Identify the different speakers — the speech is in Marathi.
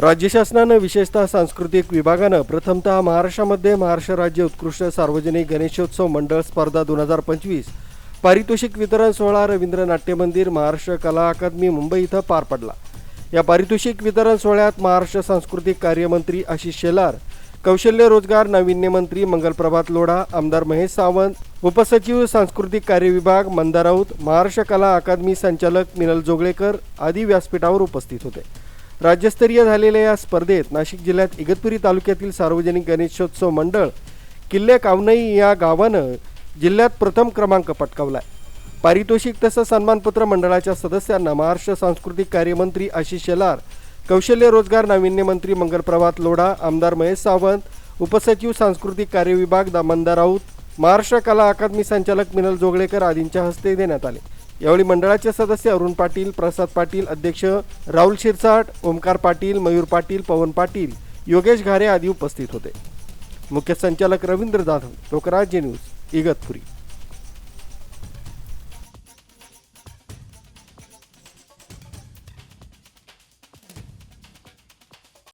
Speaker 1: राज्य शासनानं विशेषतः सांस्कृतिक विभागानं प्रथमतः महाराष्ट्रामध्ये महाराष्ट्र राज्य उत्कृष्ट सार्वजनिक गणेशोत्सव मंडळ स्पर्धा दोन हजार पंचवीस पारितोषिक वितरण सोहळा रवींद्र नाट्य मंदिर महाराष्ट्र कला अकादमी मुंबई इथं पार पडला. या पारितोषिक वितरण सोहळ्यात महाराष्ट्र सांस्कृतिक कार्यमंत्री आशिष शेलार कौशल्य रोजगार नाविन्य मंत्री मंगलप्रभात लोढा आमदार महेश सावंत उपसचिव सांस्कृतिक कार्य विभाग मंदा राऊत महाराष्ट्र कला अकादमी संचालक मिनल जोगळेकर आदी व्यासपीठावर उपस्थित होते. राज्यस्तरीय झालेल्या या स्पर्धेत नाशिक जिल्ह्यात इगतपुरी तालुक्यातील सार्वजनिक गणेशोत्सव मंडळ किल्ले कावनई या गावानं जिल्ह्यात प्रथम क्रमांक पटकावलाय. पारितोषिक तसंच सन्मानपत्र मंडळाच्या सदस्यांना महाराष्ट्र सांस्कृतिक कार्यमंत्री आशिष शेलार कौशल्य रोजगार नाविन्य मंत्री मंगलप्रभात लोढा आमदार महेश सावंत उपसचिव सांस्कृतिक कार्य विभाग दामनदा राऊत महाराष्ट्र कला अकादमी संचालक मिनल जोगळेकर आदींच्या हस्ते देण्यात आले. यावेळी मंडळाचे सदस्य अरुण पाटील प्रसाद पाटील अध्यक्ष राहुल शिरसाट ओमकार पाटील मयूर पाटील पवन पाटील योगेश घारे आदी उपस्थित होते. मुख्य संचालक रवींद्र जाधव लोकराज्य न्यूज इगतपुरी.